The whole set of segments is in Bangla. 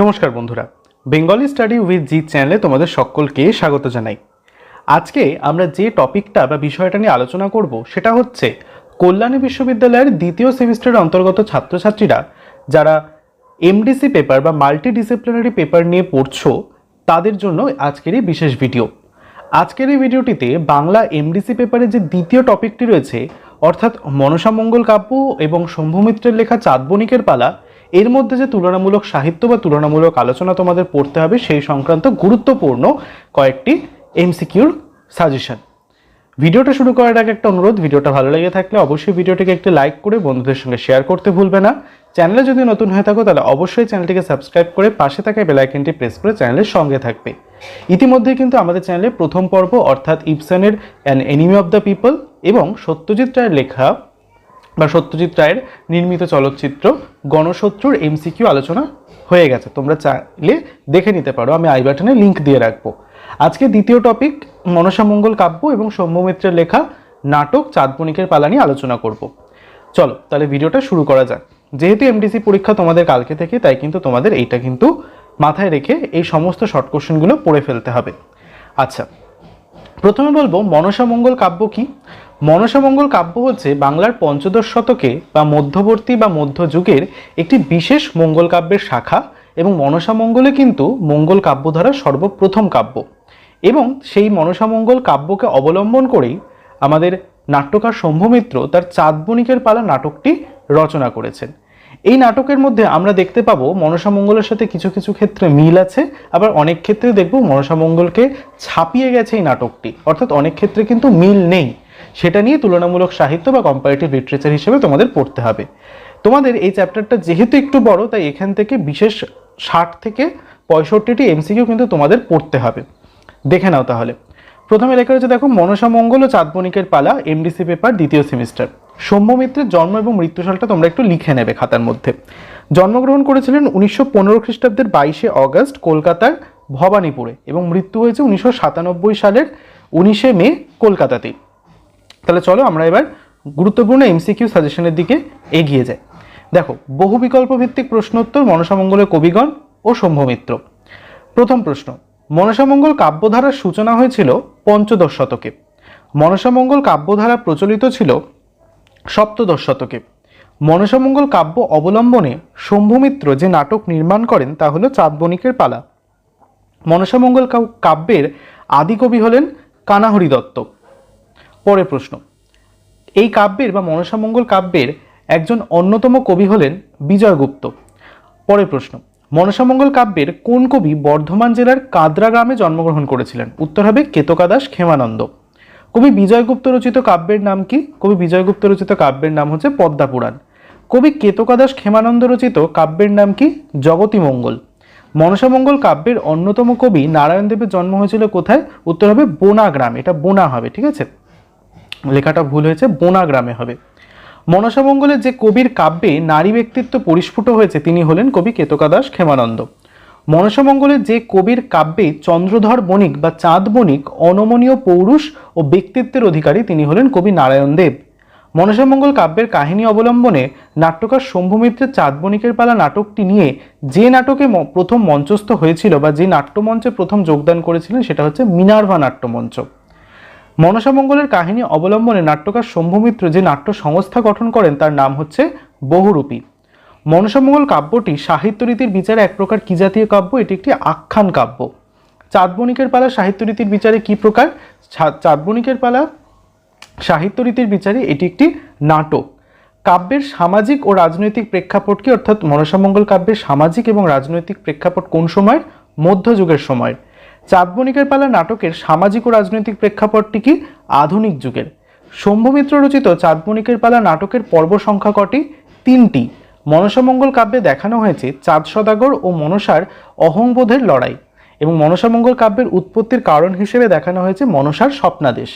নমস্কার বন্ধুরা। বেঙ্গলি স্টাডি উইথ জি চ্যানেলে তোমাদের সকলকে স্বাগত জানাই। আজকে আমরা যে টপিকটা বা বিষয়টা নিয়ে আলোচনা করব, সেটা হচ্ছে কল্যাণী বিশ্ববিদ্যালয়ের দ্বিতীয় সেমিস্টারের অন্তর্গত ছাত্রছাত্রীরা যারা এমডিসি পেপার বা মাল্টি ডিসিপ্লিনারি পেপার নিয়ে পড়ছো, তাদের জন্য আজকের এই বিশেষ ভিডিও আজকের এই ভিডিওটিতে বাংলা এমডিসি পেপারের যে দ্বিতীয় টপিকটি রয়েছে, অর্থাৎ মনসামঙ্গল কাব্য এবং শম্ভুমিত্রের লেখা চাঁদবণিকের পালা এর মধ্যে যে তুলনামূলক সাহিত্য বা তুলনামূলক আলোচনা তোমাদের পড়তে হবে, সেই সংক্রান্ত গুরুত্বপূর্ণ কয়েকটি এমসিকিউর সাজেশন। ভিডিওটা শুরু করার আগে একটা অনুরোধ, ভিডিওটা ভালো লেগে থাকলে অবশ্যই ভিডিওটিকে একটি লাইক করে বন্ধুদের সঙ্গে শেয়ার করতে ভুলবে না। চ্যানেলে যদি নতুন হয়ে থাকো, তাহলে অবশ্যই চ্যানেলটিকে সাবস্ক্রাইব করে পাশে থাকা বেলাইকনটি প্রেস করে চ্যানেলের সঙ্গে থাকবে। ইতিমধ্যে কিন্তু আমাদের চ্যানেলে প্রথম পর্ব, অর্থাৎ ইপসনের an enemy of the people এবং সত্যজিৎ রায়ের লেখা বা সত্যজিৎ রায়ের নির্মিত চলচ্চিত্র গণশত্রুর এমসিকিউ আলোচনা হয়ে গেছে। তোমরা চাইলে দেখে নিতে পারো, আমি আই বাটনে লিঙ্ক দিয়ে রাখব। আজকে দ্বিতীয় টপিক মনসামঙ্গল কাব্য এবং সৌম্যমিত্রের লেখা নাটক চাঁদমণিকের পালা নিয়ে আলোচনা করব। চলো, তাহলে ভিডিওটা শুরু করা যাক। যেহেতু এমডিসি পরীক্ষা তোমাদের কালকে থেকে, তাই কিন্তু তোমাদের এইটা কিন্তু মাথায় রেখে এই সমস্ত শর্ট কোশ্চেনগুলো পড়ে ফেলতে হবে। আচ্ছা প্রথমে বলব মনসামঙ্গল কাব্য কি? মনসামঙ্গল কাব্য হচ্ছে বাংলার পঞ্চদশ শতকে বা মধ্যবর্তী বা মধ্যযুগের একটি বিশেষ মঙ্গল কাব্যের শাখা এবং মনসামঙ্গলে কিন্তু মঙ্গল কাব্য ধারা সর্বপ্রথম কাব্য। এবং সেই মনসামঙ্গল কাব্যকে অবলম্বন করেই আমাদের নাট্যকার শম্ভুমিত্র তার চাঁদবণিকের পালা নাটকটি রচনা করেছেন। এই নাটকের মধ্যে আমরা দেখতে পাবো মনসামঙ্গলের সাথে কিছু কিছু ক্ষেত্রে মিল আছে, আবার অনেক ক্ষেত্রে দেখব মনসামঙ্গলকে ছাপিয়ে গেছে এই নাটকটি। অর্থাৎ অনেক ক্ষেত্রে কিন্তু মিল নেই। সেটা নিয়ে তুলনামূলক সাহিত্য বা কম্পারেটিভ লিটারেচার হিসেবে তোমাদের পড়তে হবে। তোমাদের এই চ্যাপ্টারটা যেহেতু একটু বড়, তাই এখান থেকে বিশেষ ষাট থেকে পঁয়ষট্টিটি এমসিকিউ কিন্তু তোমাদের পড়তে হবে। দেখে নাও তাহলে। প্রথমে লেখা রয়েছে, দেখো, মনসা মঙ্গল ও চাঁদবণিকের পালা এমডিসি পেপার দ্বিতীয় সেমিস্টার সৌম্যমিত্রের জন্ম এবং মৃত্যুসালটা তোমরা একটু লিখে নেবে খাতার মধ্যে। জন্মগ্রহণ করেছিলেন উনিশশো পনেরো খ্রিস্টাব্দের বাইশে অগস্ট কলকাতার ভবানীপুরে এবং মৃত্যু হয়েছে উনিশশো সাতানব্বই সালের উনিশে মে কলকাতাতেই। তাহলে চলো আমরা এবার গুরুত্বপূর্ণ এমসিকিউ সাজেশনের দিকে এগিয়ে যাই। দেখো বহু বিকল্প ভিত্তিক প্রশ্নোত্তর মনসামঙ্গলের কবিগণ ও শম্ভমিত্র। প্রথম প্রশ্ন মনসামঙ্গল কাব্যধারার সূচনা হয়েছিল পঞ্চদশ শতকে। মনসামঙ্গল কাব্যধারা প্রচলিত ছিল সপ্তদশ শতকে। মনসামঙ্গল কাব্য অবলম্বনে শম্ভুমিত্র যে নাটক নির্মাণ করেন তা হলো চাঁদবণিকের পালা। মনসামঙ্গল কাব- কাব্যের আদিকবি হলেন কানাহরি দত্ত। পরের প্রশ্ন। এই কাব্যের বা মনসামঙ্গল কাব্যের একজন অন্যতম কবি হলেন বিজয়গুপ্ত পরের প্রশ্ন মনসামঙ্গল কাব্যের কোন কবি বর্ধমান জেলার কাদরা গ্রামে জন্মগ্রহণ করেছিলেন? উত্তর হবে কেতকাদাস ক্ষেমানন্দ কবি বিজয়গুপ্ত রচিত কাব্যের নাম কি? কবি বিজয়গুপ্ত রচিত কাব্যের নাম হচ্ছে পদ্মা পুরাণ। কবি কেতকাদাস ক্ষেমানন্দ রচিত কাব্যের নাম কি? জগতী মঙ্গল। মনসামঙ্গল কাব্যের অন্যতম কবি নারায়ণ দেবের জন্ম হয়েছিল কোথায়? উত্তর হবে বোনা গ্রাম, এটা বোনা হবে, ঠিক আছে? লেখাটা ভুল হয়েছে, বোনা গ্রামে হবে। মনসামঙ্গলের যে কবির কাব্যে নারী ব্যক্তিত্ব পরিস্ফুট হয়েছে, তিনি হলেন কবি কেতকাদাস ক্ষেমানন্দ। মনসামঙ্গলের যে কবির কাব্যে চন্দ্রধর বণিক বা চাঁদ বণিক, অনমনীয় পৌরুষ ও ব্যক্তিত্বের অধিকারী তিনি হলেন কবি নারায়ণ দেব। মনসামঙ্গল কাব্যের কাহিনী অবলম্বনে নাট্যকার শম্ভুমিত্রের চাঁদ বণিকের পালা নাটকটি নিয়ে যে নাটকে প্রথম মঞ্চস্থ হয়েছিল বা যে নাট্যমঞ্চে প্রথম যোগদান করেছিলেন, সেটা হচ্ছে মিনার্ভা নাট্যমঞ্চ। মনসামঙ্গলের কাহিনী অবলম্বনে নাট্যকার শম্ভুমিত্র যে নাট্য সংস্থা গঠন করেন, তার নাম হচ্ছে বহুরূপী। মনসামঙ্গল কাব্যটি সাহিত্যরীতির বিচারে এক প্রকার কি জাতীয় কাব্য? এটি একটি আখ্যান কাব্য। চাঁদবণিকের পালা সাহিত্যরীতির বিচারে কি প্রকার? চাঁদবণিকের পালা সাহিত্যরীতির বিচারে এটি একটি নাটক। কাব্যের সামাজিক ও রাজনৈতিক প্রেক্ষাপট কি অর্থাৎ মনসামঙ্গল কাব্যের সামাজিক এবং রাজনৈতিক প্রেক্ষাপট কোন সময়ের? মধ্যযুগের সময়ের। চাঁদবণিকের পালা নাটকের সামাজিক ও রাজনৈতিক প্রেক্ষাপটটি কি আধুনিক যুগের। শম্ভুমিত্র রচিত চাঁদবণিকের পালা নাটকের পর্ব সংখ্যা কটি? তিনটি। মনসামঙ্গল কাব্যে দেখানো হয়েছে চাঁদ সদাগর ও মনসার অহংবোধের লড়াই এবং মনসামঙ্গল কাব্যের উৎপত্তির কারণ হিসেবে দেখানো হয়েছে মনসার স্বপ্নাদেশ।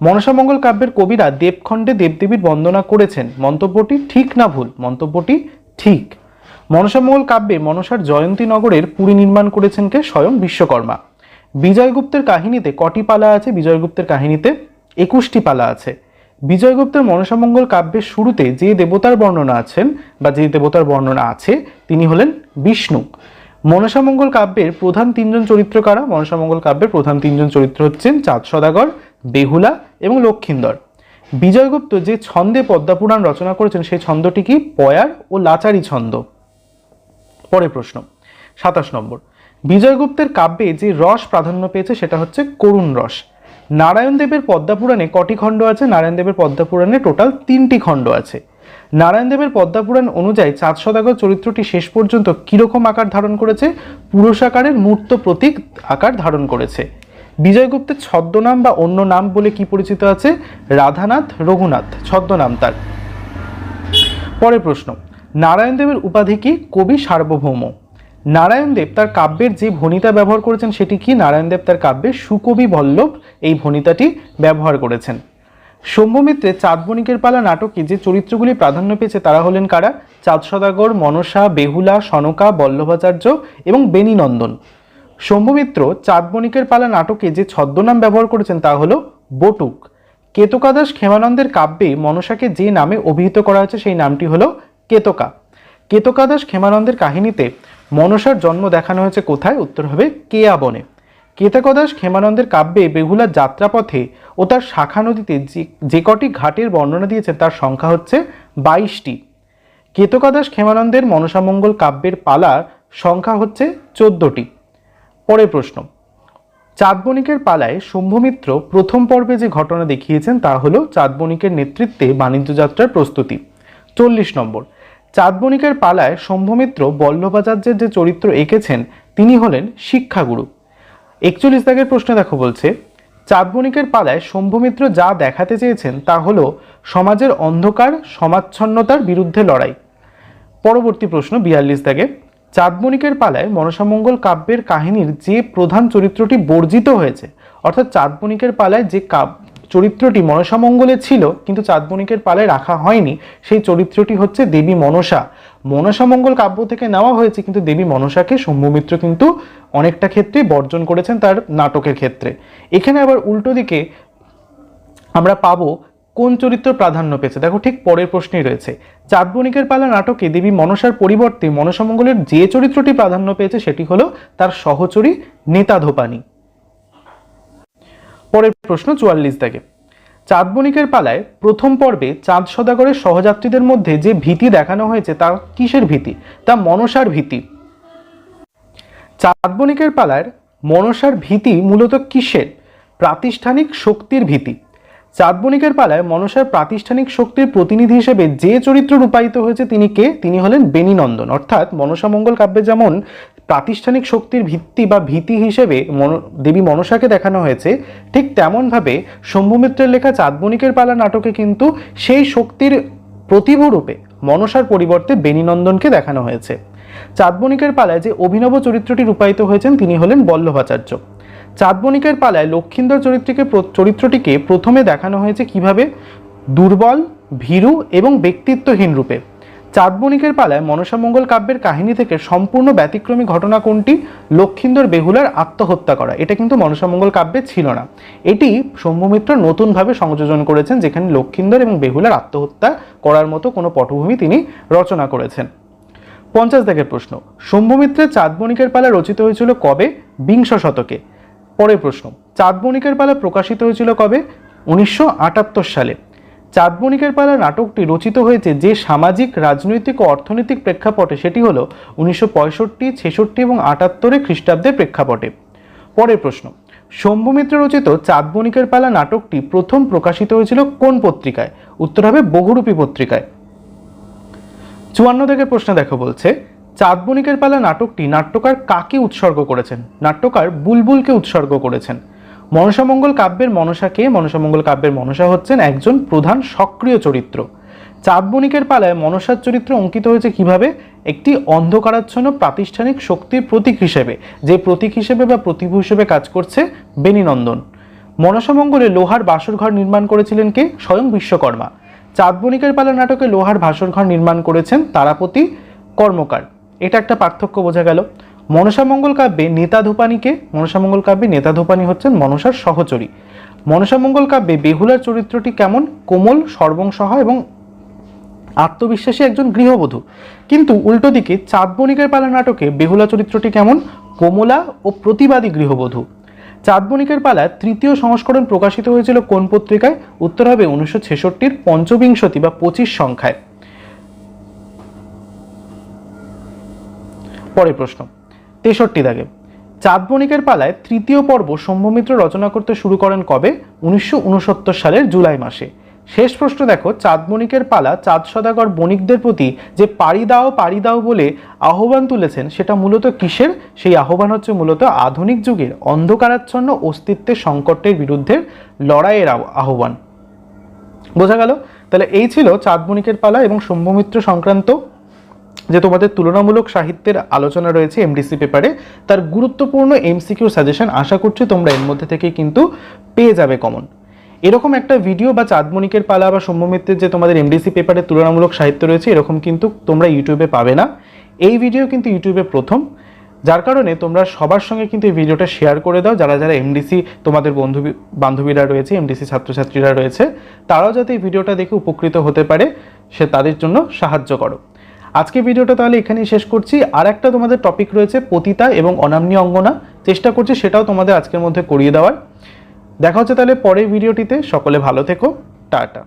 মনসামঙ্গল কাব্যের কবিরা দেবখণ্ডে দেবদেবীর বন্দনা করেছেন। মন্তব্যটি ঠিক না ভুল, মন্তব্যটি ঠিক। মনসামঙ্গল কাব্যে মনসার জয়ন্তী নগরের পুরী নির্মাণ করেছেন কে স্বয়ং বিশ্বকর্মা। বিজয়গুপ্তের কাহিনীতে কটি পালা আছে? বিজয়গুপ্তের কাহিনীতে একুশটি পালা আছে। বিজয়গুপ্তের মনসামঙ্গল কাব্যের শুরুতে যে দেবতার বর্ণনা আছেন বা যে দেবতার বর্ণনা আছে, তিনি হলেন বিষ্ণু। মনসামঙ্গল কাব্যের প্রধান তিনজন চরিত্র কারা? মনসামঙ্গল কাব্যের প্রধান তিনজন চরিত্র হচ্ছেন চাঁদ সদাগর, বেহুলা এবং লক্ষিন্দর। বিজয়গুপ্ত যে ছন্দে পদ্মাপুরাণ রচনা করেছেন, সেই ছন্দটি কি? পয়ার ও লাচারি ছন্দ। পরের প্রশ্ন, সাতাশ নম্বর। বিজয়গুপ্তের কাব্যে যে রস প্রাধান্য পেয়েছে সেটা হচ্ছে করুণ রস। নারায়ণদেবের পদ্মাপুরাণে কটি খণ্ড আছে? নারায়ণদেবের পদ্মাপুরাণে টোটাল তিনটি খণ্ড আছে। নারায়ণদেবের পদ্মাপুরাণ অনুযায়ী চাঁদ সদাগর চরিত্রটি শেষ পর্যন্ত কীরকম আকার ধারণ করেছে? পুরুষাকারের মূর্ত প্রতীক আকার ধারণ করেছে। বিজয়গুপ্তের ছদ্মনাম বা অন্য নাম বলে কি পরিচিত আছে? রাধানাথ, রঘুনাথ, ছদ্মনাম তার। পরের প্রশ্ন নারায়ণদেবের উপাধি কি? কবি সার্বভৌম। নারায়ণদেব তার কাব্যের যে ভনিতা ব্যবহার করেছেন সেটি কি? নারায়ণদেব তার কাব্যে সুকবি বল্লভ এই ভনিতাটি ব্যবহার করেছেন। সৌম্যমিত্রের চাঁদ বণিকের পালা নাটকে যে চরিত্রগুলি প্রাধান্য পেয়েছে তারা হলেন কারা? চাঁদ সদাগর, মনসা, বেহুলা, সনকা, বল্লভাচার্য এবং বেণীনন্দন শম্ভুমিত্র চাঁদ বণিকের পালা নাটকে যে ছদ্মনাম ব্যবহার করেছেন তা হলো বটুক। কেতকাদাস ক্ষেমানন্দের কাব্যে মনসাকে যে নামে অভিহিত করা হয়েছে সেই নামটি হল কেতকা। কেতকাদাস ক্ষেমানন্দের কাহিনীতে মনসার জন্ম দেখানো হয়েছে কোথায়? উত্তর হবে কেয়া বনে কেতকদাস ক্ষেমানন্দের কাব্যে বেহুলার যাত্রাপথে ও তার শাখা নদীতে যে যে কটি ঘাটের বর্ণনা দিয়েছেন তার সংখ্যা হচ্ছে বাইশটি। কেতকাদাস ক্ষেমানন্দের মনসামঙ্গল কাব্যের পালার সংখ্যা হচ্ছে চোদ্দটি। পরের প্রশ্ন। চাঁদবণিকের পালায় শম্ভুমিত্র প্রথম পর্বে যে ঘটনা দেখিয়েছেন তা হলো চাঁদবণিকের নেতৃত্বে বাণিজ্য যাত্রার প্রস্তুতি। চল্লিশ নম্বর। চাঁদবণিকের পালায় শম্ভুমিত্র বল্লভাচার্যের যে চরিত্র এঁকেছেন, তিনি হলেন শিক্ষাগুরু। একচল্লিশ দাগের প্রশ্ন দেখো বলছে চাঁদবণিকের পালায় শম্ভুমিত্র যা দেখাতে চেয়েছেন তা হলো সমাজের অন্ধকার, সমাচ্ছন্নতার বিরুদ্ধে লড়াই। পরবর্তী প্রশ্ন বিয়াল্লিশ দাগে চাঁদমণিকের পালায় মনসামঙ্গল কাব্যের কাহিনীর যে প্রধান চরিত্রটি বর্জিত হয়েছে, অর্থাৎ চাঁদমণিকের পালায় যে কাব্য চরিত্রটি মনসামঙ্গলে ছিল, কিন্তু চাঁদমণিকের পালায় রাখা হয়নি। সেই চরিত্রটি হচ্ছে দেবী মনসা। মনসামঙ্গল কাব্য থেকে নেওয়া হয়েছে, কিন্তু দেবী মনসাকে শম্ভুমিত্র কিন্তু অনেকটা ক্ষেত্রে বর্জন করেছেন তার নাটকের ক্ষেত্রে। এখানে আবার উল্টো দিকে আমরা পাবো কোন চরিত্র প্রাধান্য পেয়েছে। দেখো ঠিক পরের প্রশ্নেই রয়েছে। চাঁদবণিকের পালা নাটকে দেবী মনসার পরিবর্তে মনসামঙ্গলের যে চরিত্রটি প্রাধান্য পেয়েছে, সেটি হলো তার সহচরী নেতা ধোপানি। পরের প্রশ্ন চুয়াল্লিশ থেকে চাঁদবণিকের পালায় প্রথম পর্বে চাঁদ সদাগরের সহযাত্রীদের মধ্যে যে ভীতি দেখানো হয়েছে তা কিসের ভীতি? তা মনসার ভীতি। চাঁদবণিকের পালার মনসার ভীতি মূলত কিসের? প্রাতিষ্ঠানিক শক্তির ভীতি। চাঁদবণিকের পালায় মনসার প্রাতিষ্ঠানিক শক্তির প্রতিনিধি হিসেবে যে চরিত্র রূপায়িত হয়েছে তিনি কে? তিনি হলেন বেণীনন্দন। অর্থাৎ মনসামঙ্গল কাব্যে যেমন প্রাতিষ্ঠানিক শক্তির ভিত্তি বা ভীতি হিসেবে দেবী মনসাকে দেখানো হয়েছে, ঠিক তেমনভাবে শম্ভুমিত্রের লেখা চাঁদবণিকের পালা নাটকে কিন্তু সেই শক্তির প্রতিভরূপে মনসার পরিবর্তে বেণীনন্দনকে দেখানো হয়েছে। চাঁদবণিকের পালায় যে অভিনব চরিত্রটি রূপায়িত হয়েছেন তিনি হলেন বল্লভাচার্য। চাঁদবণিকের পালায় লক্ষিন্দর চরিত্রকে চরিত্রটিকে প্রথমে দেখানো হয়েছে কীভাবে? দুর্বল, ভীরু এবং ব্যক্তিত্বহীন রূপে। চাঁদবণিকের পালায় মনসামঙ্গল কাব্যের কাহিনী থেকে সম্পূর্ণ ব্যতিক্রমী ঘটনা কোনটি? লক্ষিন্দর বেহুলার আত্মহত্যা করা। এটা কিন্তু মনসামঙ্গল কাব্যে ছিল না। এটি শম্ভুমিত্র নতুনভাবে সংযোজন করেছেন, যেখানে লক্ষিন্দর এবং বেহুলার আত্মহত্যা করার মতো কোনো পটভূমি তিনি রচনা করেছেন। পঞ্চাশ দাগের প্রশ্ন। শম্ভুমিত্রের চাঁদবণিকের পালা রচিত হয়েছিল কবে? বিংশ শতকে। পরের প্রশ্ন। চাঁদবণিকের পালা প্রকাশিত হয়েছিল কবে? উনিশশো আটাত্তর সালে। চাঁদবণিকের পালা নাটকটি রচিত হয়েছে যে সামাজিক, রাজনৈতিক ও অর্থনৈতিক প্রেক্ষাপটে সেটি হলো উনিশশো পঁয়ষট্টি, ছেষট্টি এবং আটাত্তরে খ্রিস্টাব্দের প্রেক্ষাপটে। পরের প্রশ্ন শম্ভুমিত্র রচিত চাঁদবণিকের পালা নাটকটি প্রথম প্রকাশিত হয়েছিল কোন পত্রিকায়? উত্তর হবে বহুরূপী পত্রিকায়। চুয়ান্ন থেকে প্রশ্ন দেখো বলছে চাঁদবণিকের পালা নাটকটি নাট্যকার কাকে উৎসর্গ করেছেন? নাট্যকার বুলবুলকে উৎসর্গ করেছেন। মনসামঙ্গল কাব্যের মনসাকে মনসামঙ্গল কাব্যের মনসা হচ্ছেন একজন প্রধান সক্রিয় চরিত্র। চাঁদবণিকের পালায় মনসার চরিত্র অঙ্কিত হয়েছে কীভাবে? একটি অন্ধকারাচ্ছন্ন প্রাতিষ্ঠানিক শক্তির প্রতীক হিসেবে, যে প্রতীক হিসেবে বা প্রতিভূ হিসেবে কাজ করছে বেণীনন্দন মনসামঙ্গলে লোহার বাসরঘর নির্মাণ করেছিলেন কে? স্বয়ং বিশ্বকর্মা। চাঁদবণিকের পালা নাটকে লোহার ভাসরঘর নির্মাণ করেছেন তারাপতি কর্মকার। এটা একটা পার্থক্য বোঝা গেল। মনসামঙ্গল কাব্যে নেতা ধূপানিকে মনসামঙ্গল কাব্যে নেতা ধূপানি হচ্ছেন মনসার সহচরী। মনসামঙ্গল কাব্যে বেহুলার চরিত্রটি কেমন? কোমল, সর্বংসহা এবং আত্মবিশ্বাসী একজন গৃহবধূ। কিন্তু উল্টো দিকে চাঁদবণিকের পালা নাটকে বেহুলা চরিত্রটি কেমন? কোমলা ও প্রতিবাদী গৃহবধূ। চাঁদবণিকের পালা তৃতীয় সংস্করণ প্রকাশিত হয়েছিল কোন পত্রিকায়? উত্তর হবে উনিশশো ছেষট্টির পঞ্চবিংশতি বা পঁচিশ সংখ্যায়। পরের প্রশ্ন। তেষট্টি দাগে। চাঁদবণিকের পালায় তৃতীয় পর্ব সম্ভমিত্র রচনা করতে শুরু করেন কবে? উনিশশো উনসত্তর সালের জুলাই মাসে। শেষ প্রশ্ন দেখো চাঁদবণিকের পালা চাঁদ সদাগর বণিকদের প্রতি যে পাড়ি দাও পাড়ি দাও বলে আহ্বান তুলেছেন, সেটা মূলত কিসের? সেই আহ্বান হচ্ছে মূলত আধুনিক যুগের অন্ধকারাচ্ছন্ন অস্তিত্বের সংকটের বিরুদ্ধে লড়াইয়ের আহ্বান। বোঝা গেল? তাহলে এই ছিল চাঁদবণিকের পালা এবং সম্ভমিত্র সংক্রান্ত যে তোমাদের তুলনামূলক সাহিত্যের আলোচনা রয়েছে এমডিসি পেপারে তার গুরুত্বপূর্ণ এমসিকিউ সাজেশন আশা করছি তোমরা এর মধ্যে থেকে কিন্তু পেয়ে যাবে কমন এরকম একটা ভিডিও বা চাঁদমণিকের পালা বা সৌম্যমিত্রের যে তোমাদের এমডিসি পেপারে তুলনামূলক সাহিত্য রয়েছে, এরকম কিন্তু তোমরা ইউটিউবে পাবে না। এই ভিডিও কিন্তু ইউটিউবে প্রথম। যার কারণে তোমরা সবার সঙ্গে কিন্তু এই ভিডিওটা শেয়ার করে দাও। যারা যারা এমডিসি তোমাদের বন্ধু বান্ধবীরা রয়েছে এমডিসি ছাত্রছাত্রীরা রয়েছে, তারাও যাতে এই ভিডিওটা দেখে উপকৃত হতে পারে, সে তাদের জন্য সাহায্য করো। আজকে ভিডিওটা তাহলে এখানেই শেষ করছি। আর একটা তোমাদের টপিক রয়েছে পতিতা এবং অনামনী অঙ্গনা। চেষ্টা করছি সেটাও তোমাদের আজকের মধ্যে করিয়ে দেওয়ার। দেখা হচ্ছে তাহলে পরের ভিডিওটিতে। সকলে ভালো থেকো। টাটা।